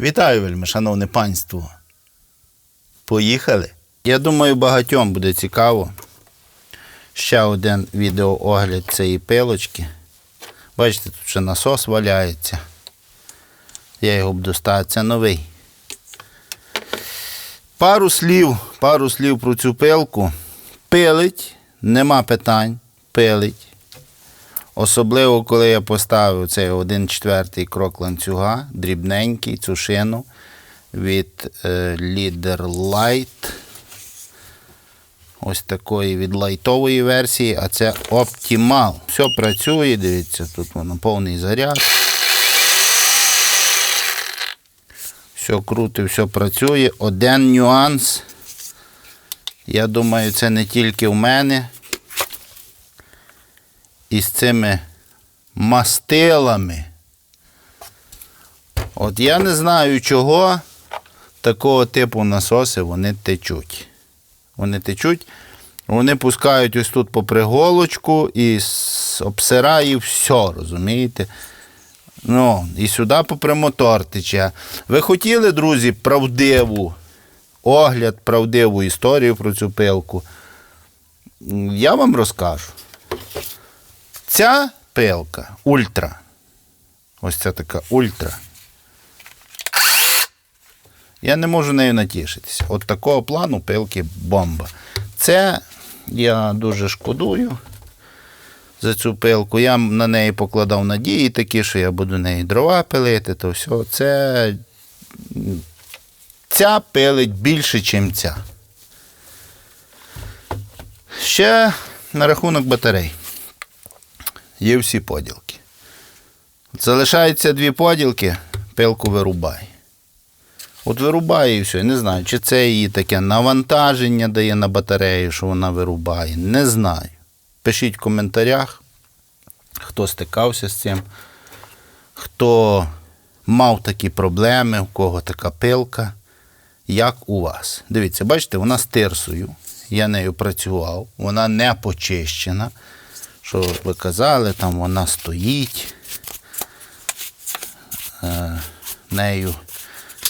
Вітаю, вельми, шановне панство. Поїхали. Я думаю, багатьом буде цікаво. Ще один відеоогляд цієї пилочки. Бачите, тут ще насос валяється. Я його буду ставити. Це новий. Пару слів, пару слів про цю пилку. Пилить, нема питань. Пилить. Особливо, коли я поставив цей 1 четвертий крок ланцюга, дрібненький, цю шину від е, Leader Light. Ось такої від лайтової версії, а це Optimal. Все працює, дивіться, тут воно повний заряд. Все круто, все працює. Один нюанс. Я думаю, це не тільки в мене із цими мастилами. От я не знаю, чого такого типу насоси вони течуть. Вони течуть, вони пускають ось тут по приголочку і обсирає все, розумієте? Ну, і сюди попри мотор тече. Ви хотіли, друзі, правдиву огляд, правдиву історію про цю пилку? Я вам розкажу. Ця пилка ультра. Ось ця така ультра. Я не можу нею натішитися. От такого плану пилки бомба. Це я дуже шкодую за цю пилку. Я на неї покладав надії такі, що я буду неї дрова пилити, то все. Це ця пилить більше, ніж ця. Ще на рахунок батарей є всі поділки. Залишаються дві поділки, пилку вирубай. От вирубає і все. Не знаю, чи це її таке навантаження дає на батарею, що вона вирубає. Не знаю. Пишіть в коментарях, хто стикався з цим, хто мав такі проблеми, у кого така пилка, як у вас. Дивіться, бачите, вона з тирсою. Я нею працював, вона не почищена. Що ви казали, там вона стоїть. Е, нею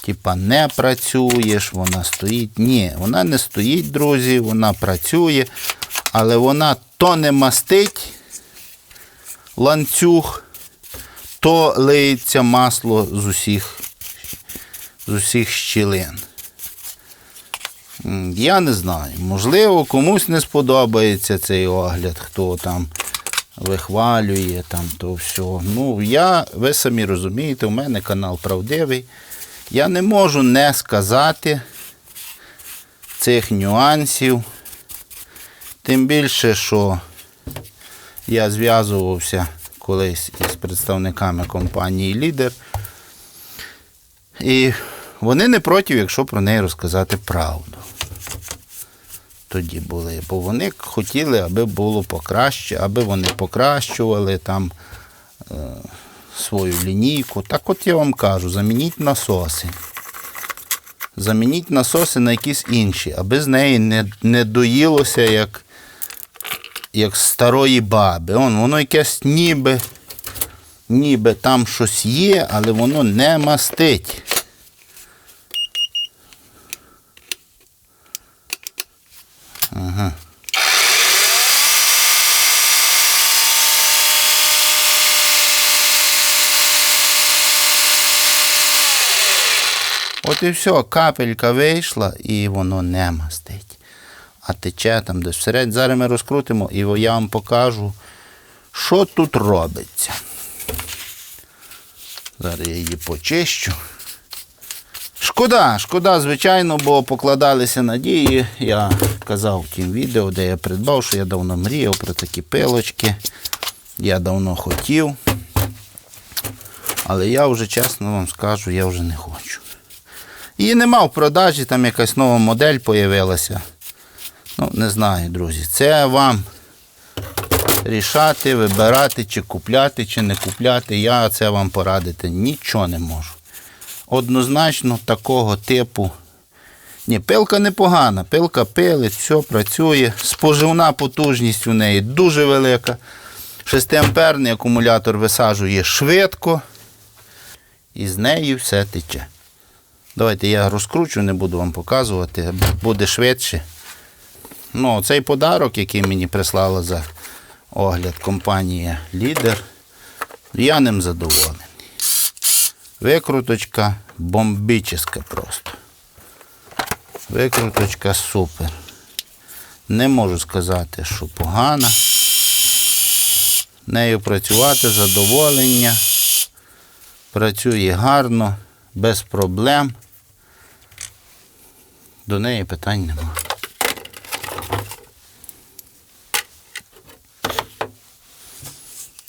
типа не працюєш, вона стоїть. Ні, вона не стоїть, друзі, вона працює, але вона то не мастить ланцюг, то лиється масло з усіх, з усіх щілин. Я не знаю. Можливо, комусь не сподобається цей огляд, хто там вихвалює там то все. Ну, я, ви самі розумієте, у мене канал правдивий. Я не можу не сказати цих нюансів. Тим більше, що я зв'язувався колись із представниками компанії Лідер. І вони не проти, якщо про неї розказати правду. Тоді були, бо вони хотіли, аби було покраще, аби вони покращували там е, свою лінійку. Так от я вам кажу, замініть насоси. Замініть насоси на якісь інші, аби з неї не, не доїлося як, як старої баби. Он, воно якесь ніби, ніби там щось є, але воно не мастить. І все, капелька вийшла і воно не мастить. А тече там десь всередині. Зараз ми розкрутимо і я вам покажу, що тут робиться. Зараз я її почищу. Шкода, шкода, звичайно, бо покладалися надії. Я казав в тім відео, де я придбав, що я давно мріяв про такі пилочки. Я давно хотів. Але я вже чесно вам скажу, я вже не хочу. Її нема в продажі, там якась нова модель з'явилася. Ну, не знаю, друзі. Це вам рішати, вибирати, чи купляти, чи не купляти. Я це вам порадити нічого не можу. Однозначно такого типу. Ні, пилка непогана, пилка пилить, все працює. Споживна потужність у неї дуже велика. 6-амперний акумулятор висаджує швидко. І з неї все тече. Давайте я розкручу, не буду вам показувати, буде швидше. Ну, цей подарок, який мені прислала за огляд компанія Лідер, я ним задоволений. Викруточка бомбічна просто. Викруточка супер. Не можу сказати, що погана. Нею працювати задоволення. Працює гарно, без проблем. До неї питань немає.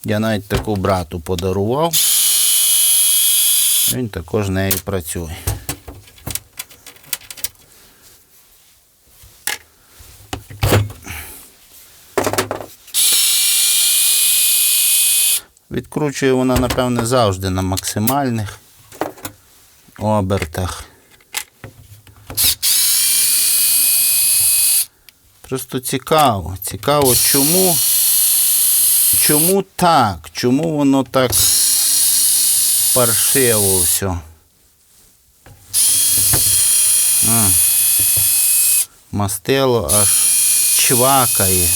Я навіть таку брату подарував. Він також нею працює. Відкручує вона, напевне, завжди на максимальних обертах. Просто цікаво. Цікаво, чому, чому так? Чому воно так паршиво все? А, Мастело аж чвакає.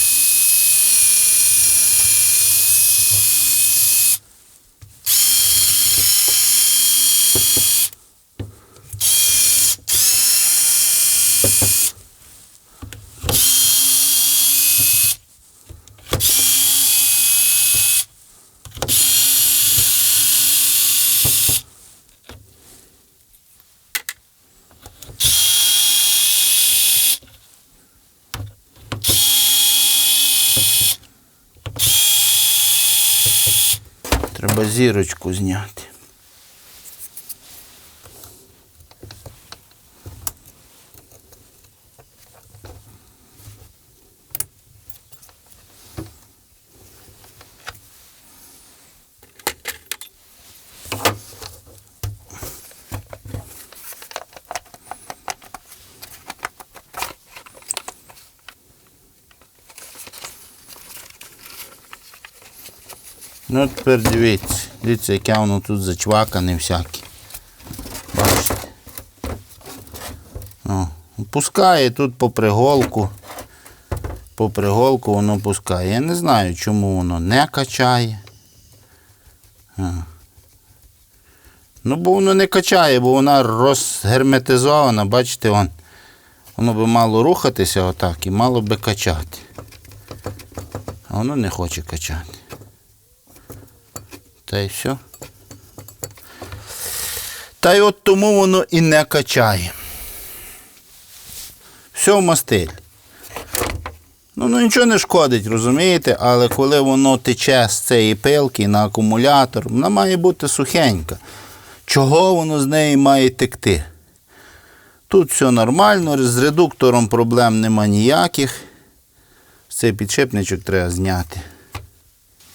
Треба зірочку зняти. Ну, тепер дивіться. Дивіться, яке воно тут зачвакане всяке. Бачите. О, пускає тут по приголку. По приголку воно пускає. Я не знаю, чому воно не качає. А. Ну, бо воно не качає, бо вона розгерметизована, бачите, вон. Воно би мало рухатися отак і мало би качати. А воно не хоче качати. Та й все. Та й от тому воно і не качає. Все в мастиль. Ну, ну нічого не шкодить, розумієте, але коли воно тече з цієї пилки на акумулятор, вона має бути сухенька. Чого воно з неї має текти? Тут все нормально, з редуктором проблем нема ніяких. Цей підшипничок треба зняти.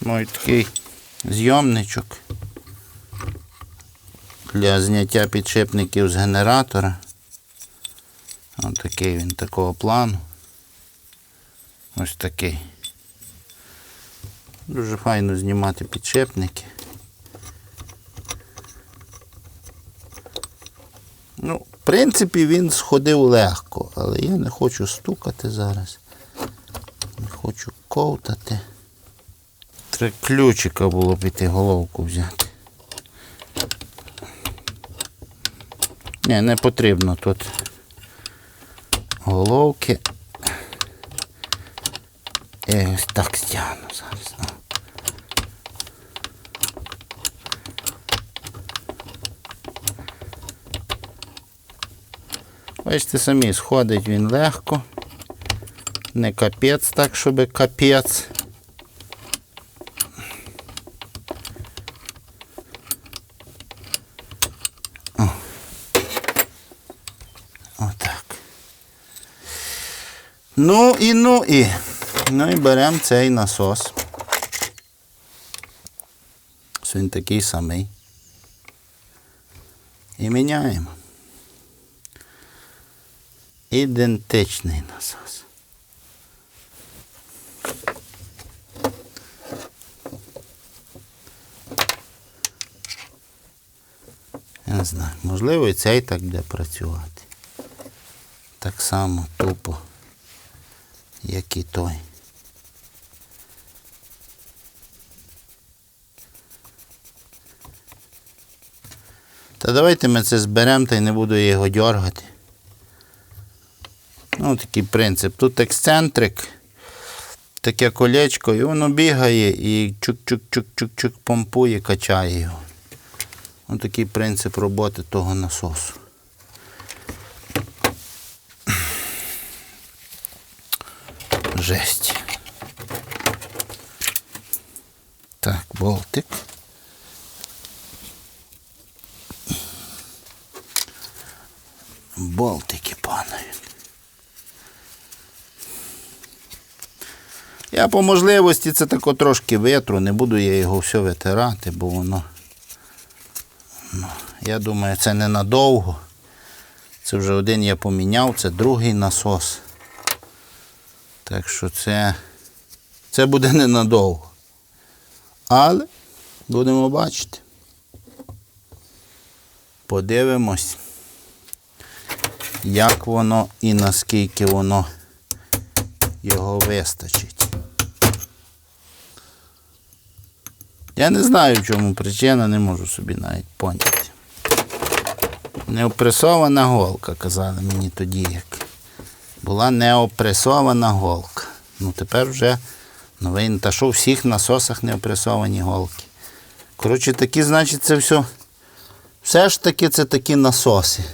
Ну такий зйомничок для зняття підшипників з генератора. Ось такий він такого плану. Ось такий. Дуже файно знімати підшипники. Ну, в принципі, він сходив легко, але я не хочу стукати зараз. Не хочу ковтати. Ключика було піти головку взяти. Ні, не потрібно тут головки. Я ось так стягну зараз. Бачите, самі сходить він легко. Не капець так, щоб капець. О. Отак. Ну і ну і. Ну і беремо цей насос. Він такий самий. І міняємо. Ідентичний насос. Я не знаю. Можливо, і цей так буде працювати. Так само тупо, як і той. Та давайте ми це зберемо та й не буду його дергати. Ну, такий принцип. Тут ексцентрик, таке колечко, і воно бігає і чук-чук-чук-чук-чук помпує, качає його. Ось такий принцип роботи того насосу. Жесть. Так, болтик. Болтики падають. Я по можливості це тако трошки витру, не буду я його все витирати, бо воно. Ну, я думаю, це ненадовго. Це вже один я поміняв, це другий насос. Так що це, це буде ненадовго. Але будемо бачити. Подивимось, як воно і наскільки воно його вистачить. Я не знаю, в чому причина, не можу собі навіть поняти. Неопресована голка, казали мені тоді, як була неопресована голка. Ну тепер вже новий, та що у всіх насосах неопресовані голки. Коротше, такі, значить, це все. Все ж таки це такі насоси.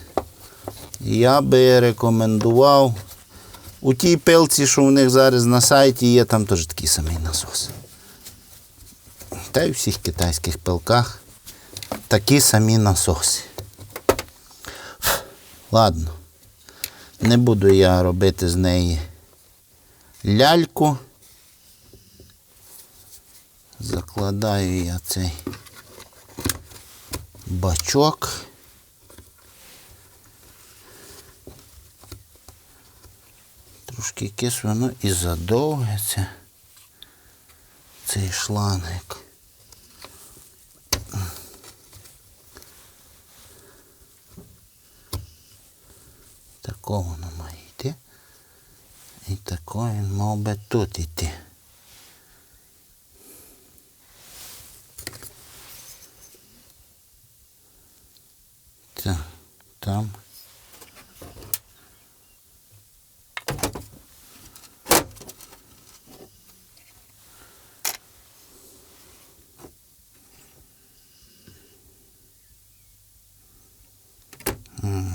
Я би рекомендував. У тій пилці, що у них зараз на сайті є, там теж такий самий насос. Та й у всіх китайських пилках такі самі насоси. Ладно, не буду я робити з неї ляльку. Закладаю я цей бачок. Трошки якесь воно і задовге це цей шлангик. Тако воно має йти. І тако Так, там.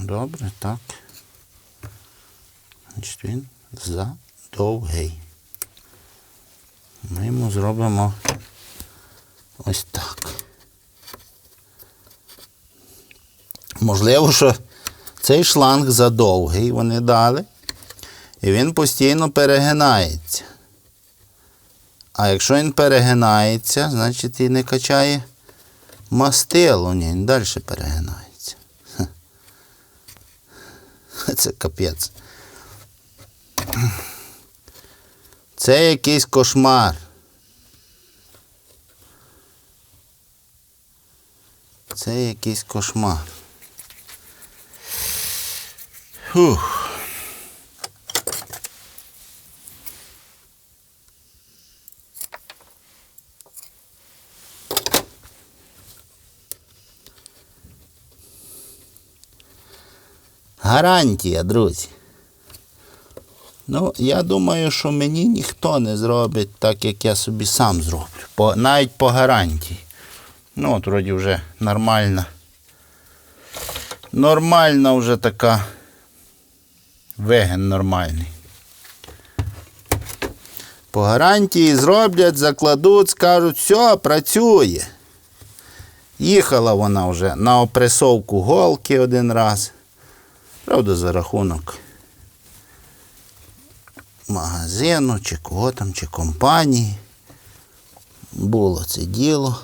Добре, так. Значить він задовгий. Ми йому зробимо ось так. Можливо, що цей шланг задовгий вони дали, і він постійно перегинається. А якщо він перегинається, значить і не качає мастило, ні, він далі перегинається. Це капець. Це якийсь кошмар. Це якийсь кошмар. Фух. Гарантія, друзі. Ну, я думаю, що мені ніхто не зробить так, як я собі сам зроблю. По, навіть по гарантії. Ну, от вроді вже нормальна. Нормальна вже така. Веген нормальний. По гарантії зроблять, закладуть, скажуть, все, працює. Їхала вона вже на опресовку голки один раз. Правда, за рахунок магазину, чи кого там, чи компанії. Було це діло.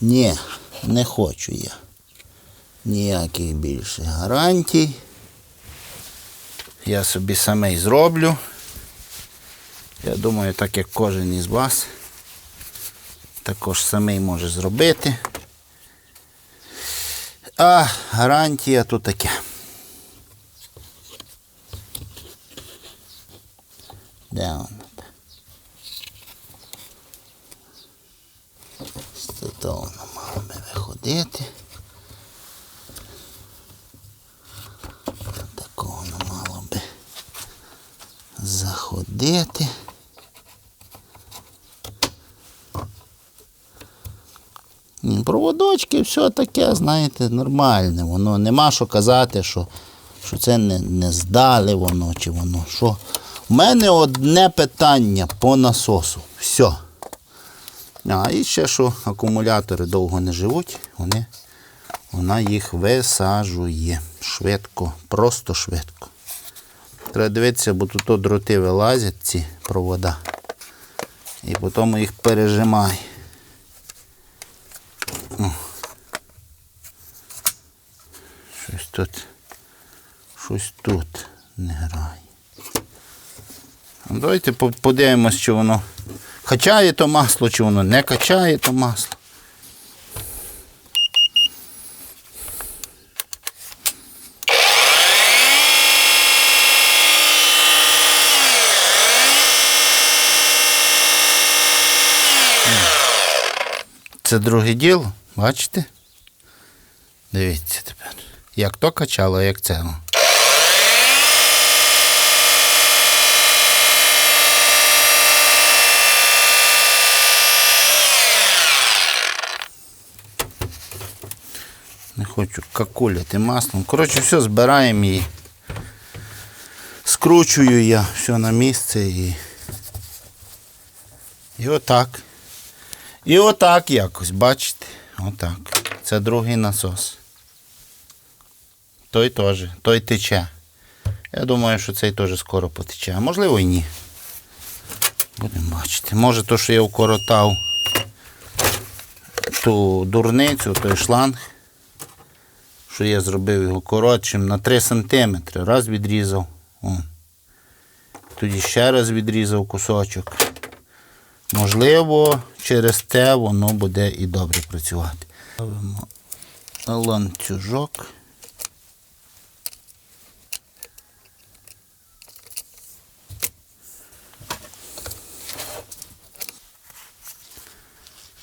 Ні, не хочу я. Ніяких більше гарантій. Я собі самий зроблю. Я думаю, так як кожен із вас також самий може зробити. А гарантія то таке. Де вона? То воно мало би виходити. Такого воно мало би заходити. Проводочки, все таке, знаєте, нормальне. Воно нема що казати, що, що це не, не здали воно чи воно що. У мене одне питання по насосу. Все. А і ще що акумулятори довго не живуть, вони, вона їх висаджує швидко, просто швидко. Треба дивитися, бо тут дроти вилазять, ці провода. І потім їх пережимає. Щось тут. Щось тут не грає. Давайте подивимось, чи воно качає то масло, чи воно не качає то масло. Це друге діло, бачите? Дивіться тепер. Як то качало, як це. Хочу какуляти маслом. Коротше, все збираємо і скручую я все на місце і. І отак. І отак якось, бачите? Отак. Це другий насос. Той теж, той тече. Я думаю, що цей теж скоро потече. А можливо і ні. Будемо бачити. Може то, що я вкоротав ту дурницю, той шланг, що я зробив його коротшим на 3 см. Раз відрізав. О. Тоді ще раз відрізав кусочок. Можливо, через те воно буде і добре працювати. Ставимо ланцюжок.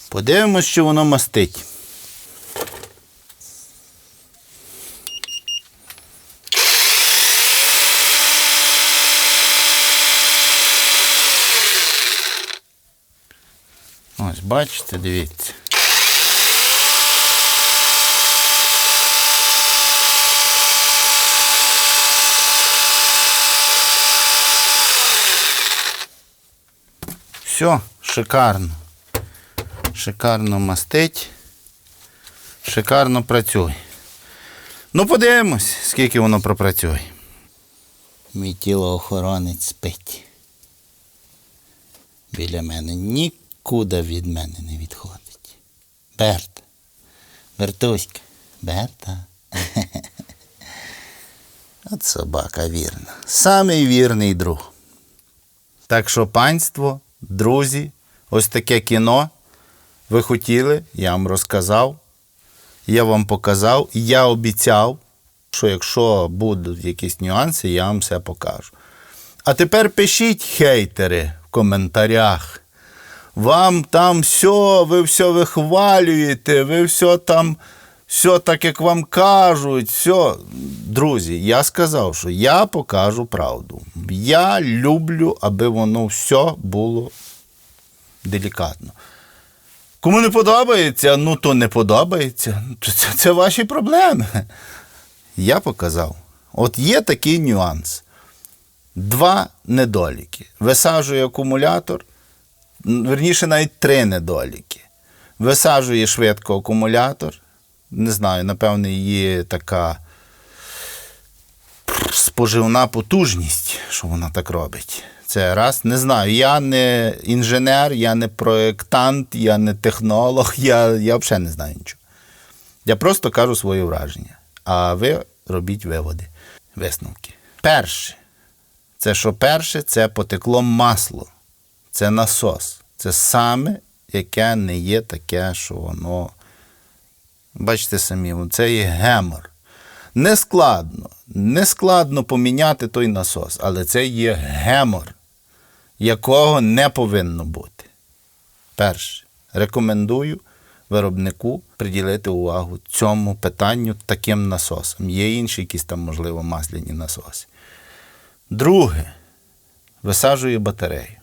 Подивимось, що воно мастить. Ось, бачите, дивіться. Все, шикарно. Шикарно мастить. Шикарно працює. Ну, подивимось, скільки воно пропрацює. Мій тілоохоронець спить. Біля мене нікуди від мене не відходить. Берта. Бертуська. Берта. От собака вірна. Самий вірний друг. Так що, панство, друзі, ось таке кіно. Ви хотіли, я вам розказав. Я вам показав, і я обіцяв, що якщо будуть якісь нюанси, я вам все покажу. А тепер пишіть хейтери в коментарях. Вам там все, ви все вихвалюєте, ви все там, все так, як вам кажуть. все. Друзі, я сказав, що я покажу правду. Я люблю, аби воно все було делікатно. Кому не подобається, ну то не подобається. Це, це, ваші проблеми. Я показав. От є такий нюанс. Два недоліки. Висаджує акумулятор, верніше навіть три недоліки. Висаджує швидко акумулятор. Не знаю, напевно, її така споживна потужність, що вона так робить. Це раз. Не знаю. Я не інженер, я не проєктант, я не технолог, я, я взагалі не знаю нічого. Я просто кажу своє враження. А ви робіть виводи, висновки. Перше, це що перше, це потекло масло. Це насос. Це саме яке не є таке, що воно. Бачите самі, це є гемор. Не складно, не складно поміняти той насос, але це є гемор, якого не повинно бути. Перше, рекомендую виробнику приділити увагу цьому питанню таким насосам. Є інші якісь там, можливо, масляні насоси. Друге, висаджує батарею.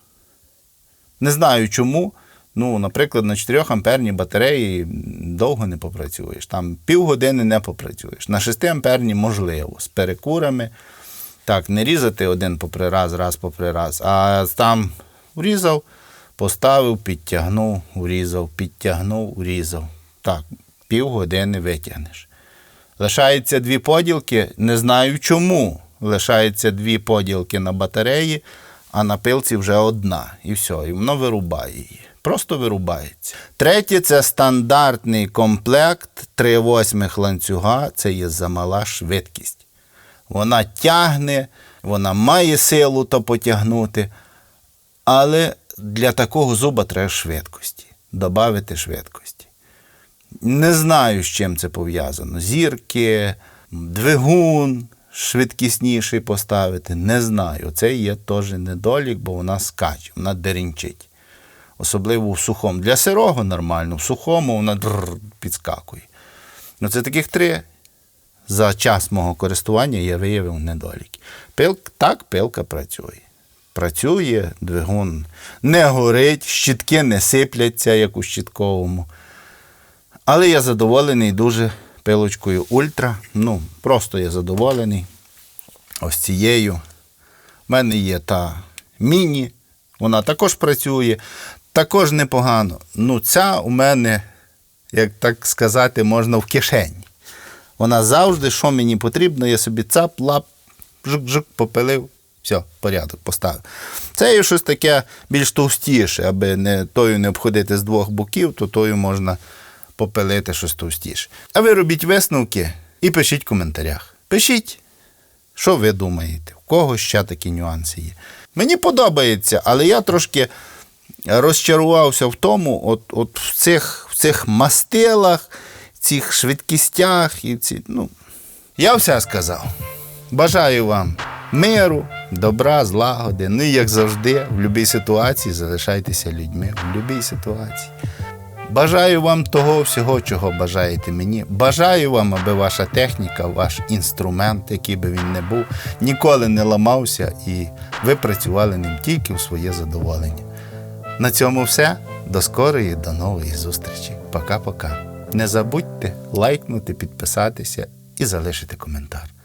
Не знаю чому. Ну, наприклад, на 4 амперній батареї довго не попрацюєш. Там півгодини не попрацюєш. На 6 амперні можливо, з перекурами. Так, не різати один попри раз, раз попри раз, а там врізав, поставив, підтягнув, урізав, підтягнув, урізав. Так, півгодини витягнеш. Лишається дві поділки, не знаю чому. Лишається дві поділки на батареї, а на пилці вже одна. І все, і воно вирубає її. Просто вирубається. Третє це стандартний комплект 3 восьмих ланцюга, це є замала швидкість. Вона тягне, вона має силу то потягнути, але для такого зуба треба швидкості, додати швидкості. Не знаю, з чим це пов'язано. Зірки, двигун швидкісніший поставити. Не знаю. Це є теж недолік, бо вона скаче, вона деренчить. Особливо в сухому. Для сирого нормально, в сухому вона підскакує. Ну, це таких три. За час мого користування я виявив недоліки. Пил, так, пилка працює. Працює, двигун не горить, щітки не сипляться, як у щітковому. Але я задоволений дуже пилочкою Ультра. Ну, просто я задоволений. Ось цією. У мене є та міні, вона також працює, також непогано. Ну, ця у мене, як так сказати, можна в кишені. Вона завжди, що мені потрібно, я собі цап, лап, жук-жук, попилив, все, порядок поставив. Це є щось таке більш товстіше, аби не тою не обходити з двох боків, то тою можна попилити щось товстіше. А ви робіть висновки і пишіть в коментарях. Пишіть, що ви думаєте, в кого ще такі нюанси є. Мені подобається, але я трошки розчарувався в тому, от, от в, цих, в цих мастилах, цих швидкістях і ці. Ну, я все сказав. Бажаю вам миру, добра, злагоди. Ну і як завжди, в будь-якій ситуації залишайтеся людьми, в будь-якій ситуації. Бажаю вам того всього, чого бажаєте мені. Бажаю вам, аби ваша техніка, ваш інструмент, який би він не був, ніколи не ламався і ви працювали ним тільки в своє задоволення. На цьому все. До скорої, до нової зустрічі. Пока-пока. Не забудьте лайкнути, підписатися і залишити коментар.